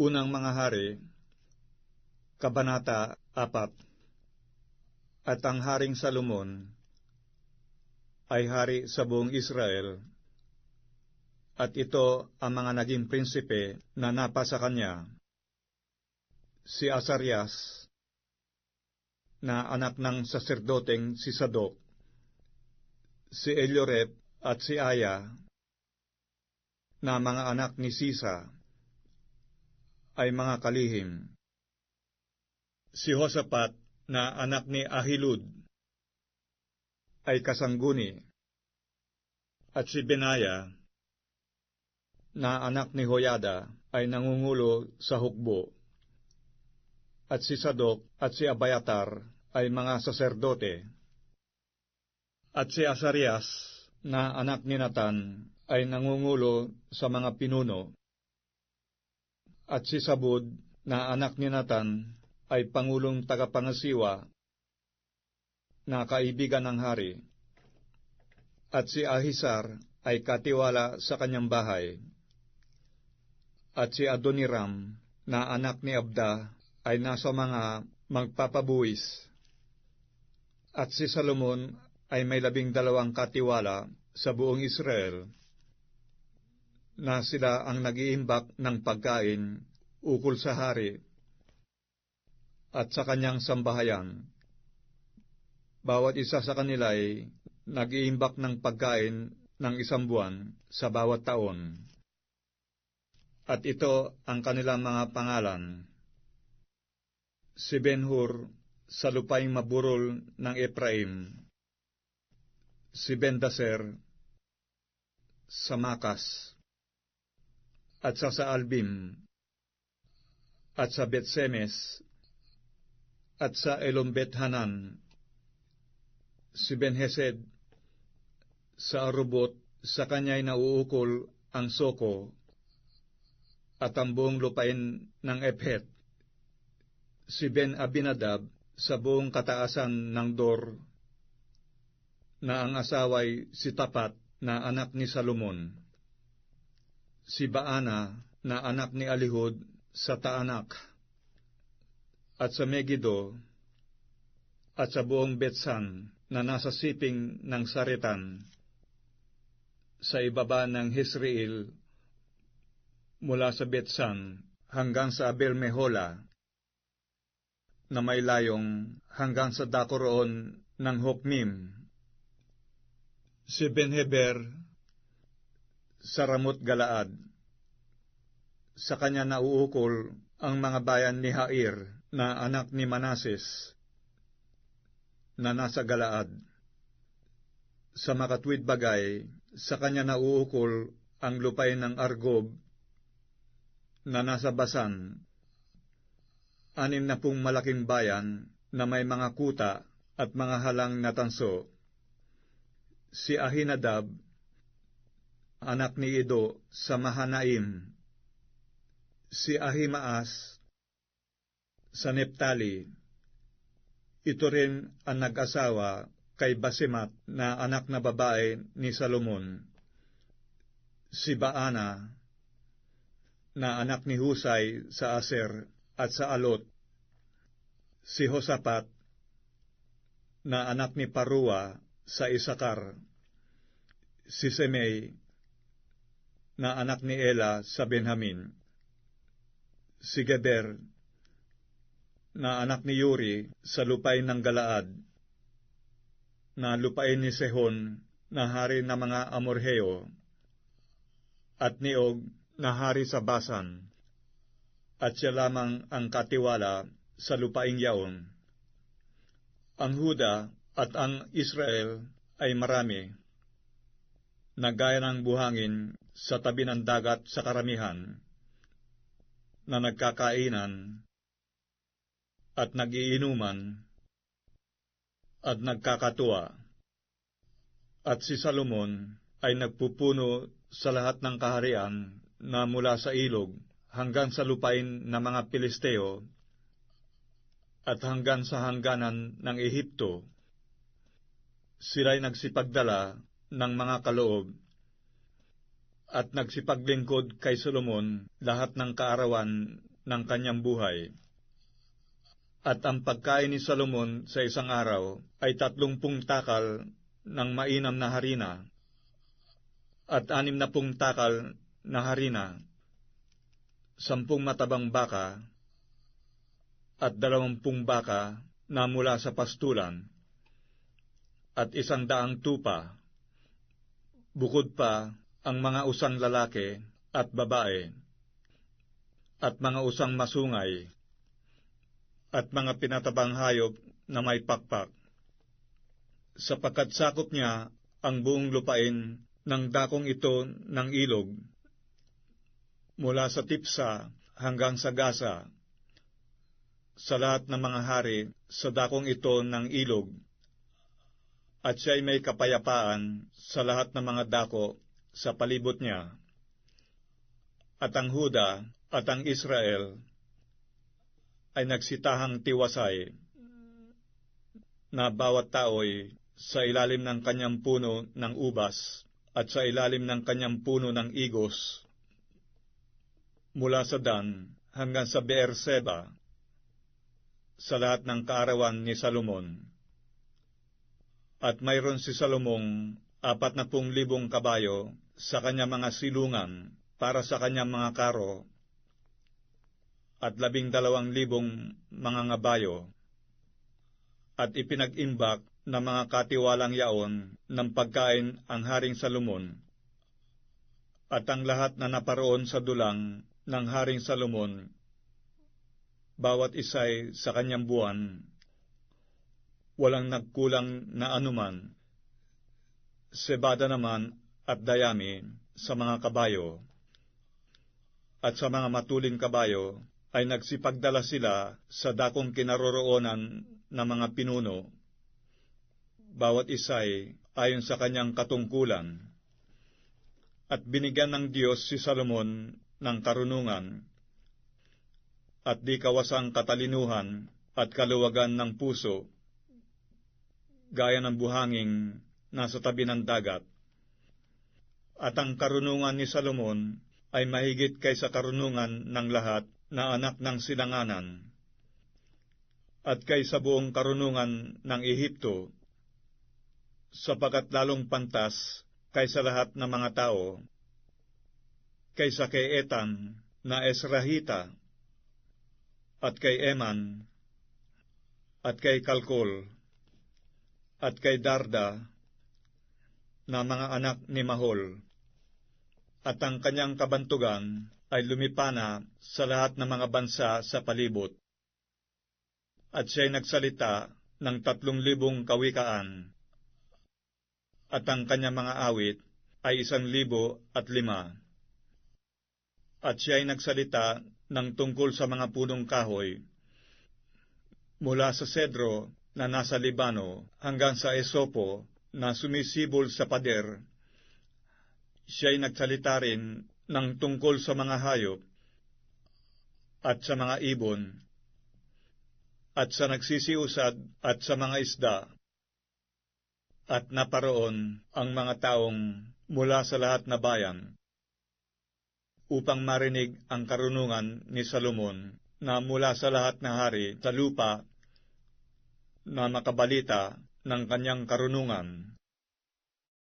Unang mga hari, Kabanata 4 At ang Haring Salomon ay hari sa buong Israel, at ito ang mga naging prinsipe na napa sa kanya. Si Asarias, na anak ng saserdoteng si Sadok, si Eliorep at si Aya, na mga anak ni Sisa, ay mga kalihim. Si Hosapat, na anak ni Ahilud, ay kasangguni, at si Benaya, na anak ni Hoyada, ay nangungulo sa hukbo, at si Sadok at si Abayatar ay mga saserdote, at si Asarias, na anak ni Natan, ay nangungulo sa mga pinuno, at si Sabud, na anak ni Natan, ay pangulong tagapangasiwa na kaibigan ng hari, at si Ahisar ay katiwala sa kanyang bahay, at si Adoniram na anak ni Abda ay nasa mga magpapabuwis, at si Salomon ay may labing dalawang katiwala sa buong Israel, na sila ang nag-iimbak ng pagkain ukol sa hari at sa kanyang sambahayan. Bawat isa sa kanila ay nag-iimbak ng pagkain ng isang buwan sa bawat taon. At ito ang kanilang mga pangalan. Si Benhur sa lupaing maburol ng Ephraim. Si Bendaser sa Makas. At sa Saalbim. At sa Betsemes at sa Elombet Hanan, si Benhesed sa Arubot, sa kanya'y nauukol ang Soko at ang buong lupain ng Ephet, si Ben Abinadab sa buong kataasan ng Dor, na ang asaway si Tapat na anak ni Salomon, si Baana na anak ni Alihud sa Taanak, at sa Megiddo, at sa buong Betsan na nasa siping ng Saretan, sa ibaba ng Hisreel, mula sa Betsan hanggang sa Abel Mehola, na may layong hanggang sa dakoroon ng Hokmim. Si Benheber sa Ramot Galaad, sa kanya nauukol ang mga bayan ni Hair na anak ni Manases na nasa Galaad. Sa makatwid bagay, sa kanya nauukol ang lupay ng Argob na nasa Basan, anim na pong malaking bayan na may mga kuta at mga halang na tanso. Si Ahinadab, anak ni Ido sa Mahanaim. Si Ahimaas, sa Neptali. Ito rin ang nag-asawa kay Basimat na anak na babae ni Salomon. Si Baana na anak ni Husay sa Aser at sa Alot. Si Hosapat na anak ni Parua sa Isakar. Si Semei na anak ni Ela sa Benjamin. Si Geber na anak ni Yuri sa lupain ng Galaad, na lupain ni Sehon na hari ng mga Amorheo, at ni Og na hari sa Basan, at siya lamang ang katiwala sa lupaing yaon. Ang Huda at ang Israel ay marami, na gaya ng buhangin sa tabi ng dagat sa karamihan, na nagkakainan at nagiinuman at nagkakatuwa. At si Salomon ay nagpupuno sa lahat ng kaharian na mula sa ilog hanggang sa lupain ng mga Pilisteo at hanggang sa hangganan ng Ehipto. Sila'y nagsipagdala ng mga kaloob at nagsipaglingkod kay Solomon lahat ng kaarawan ng kanyang buhay. At ang pagkain ni Salomon sa isang araw ay tatlongpung takal ng mainam na harina at anim na pung takal na harina, sampung matabang baka at dalawampung baka na mula sa pastulan at isang daang tupa, bukod pa ang mga usang lalaki at babae, at mga usang masungay, at mga pinatabang hayop na may pakpak, sapagkat sakop niya ang buong lupain ng dakong ito ng ilog, mula sa Tipsa hanggang sa Gaza, sa lahat ng mga hari sa dakong ito ng ilog, at siya'y may kapayapaan sa lahat ng mga dako sa palibot niya. At ang Huda at ang Israel ay nagsitahang tiwasay na bawat tao'y sa ilalim ng kanyang puno ng ubas at sa ilalim ng kanyang puno ng igos mula sa Dan hanggang sa Beerseba sa lahat ng kaarawan ni Salomon. At mayroon si Salomong apat na pung libong kabayo sa kanyang mga silungan para sa kanyang mga karo at labing dalawang libong mga ngabayo at ipinag-imbak na mga katiwalang yaon ng pagkain ang Haring Salomon at ang lahat na naparoon sa dulang ng Haring Salomon bawat isay sa kanyang buwan walang nagkulang na anuman sebada naman at dayami sa mga kabayo at sa mga matulin kabayo ay nagsipagdala sila sa dakong kinaroroonan ng mga pinuno, bawat isay ayon sa kanyang katungkulan. At binigyan ng Diyos si Salomon ng karunungan, at di kawasang katalinuhan at kaluwagan ng puso, gaya ng buhanging nasa tabi ng dagat. At ang karunungan ni Salomon ay mahigit kaysa karunungan ng lahat na anak ng silanganan, at kay sa buong karunungan ng Ehipto, sapagat lalong pantas kaysa lahat ng mga tao, kaysa kay Etan na Esrahita, at kay Eman, at kay Kalkol, at kay Darda, na mga anak ni Mahol, at ang kanyang kabantugan ay lumipana sa lahat ng mga bansa sa palibot. At siya'y nagsalita ng tatlong libong kawikaan, at ang kanyang mga awit ay isang libo at lima. At siya'y nagsalita ng tungkol sa mga punong kahoy, mula sa Cedro na nasa Libano hanggang sa Esopo na sumisibol sa pader. Siya'y nagsalita rin ng tungkol sa mga hayop at sa mga ibon at sa nagsisiusad at sa mga isda at naparoon ang mga taong mula sa lahat na bayan upang marinig ang karunungan ni Salomon na mula sa lahat na hari sa lupa na makabalita ng kanyang karunungan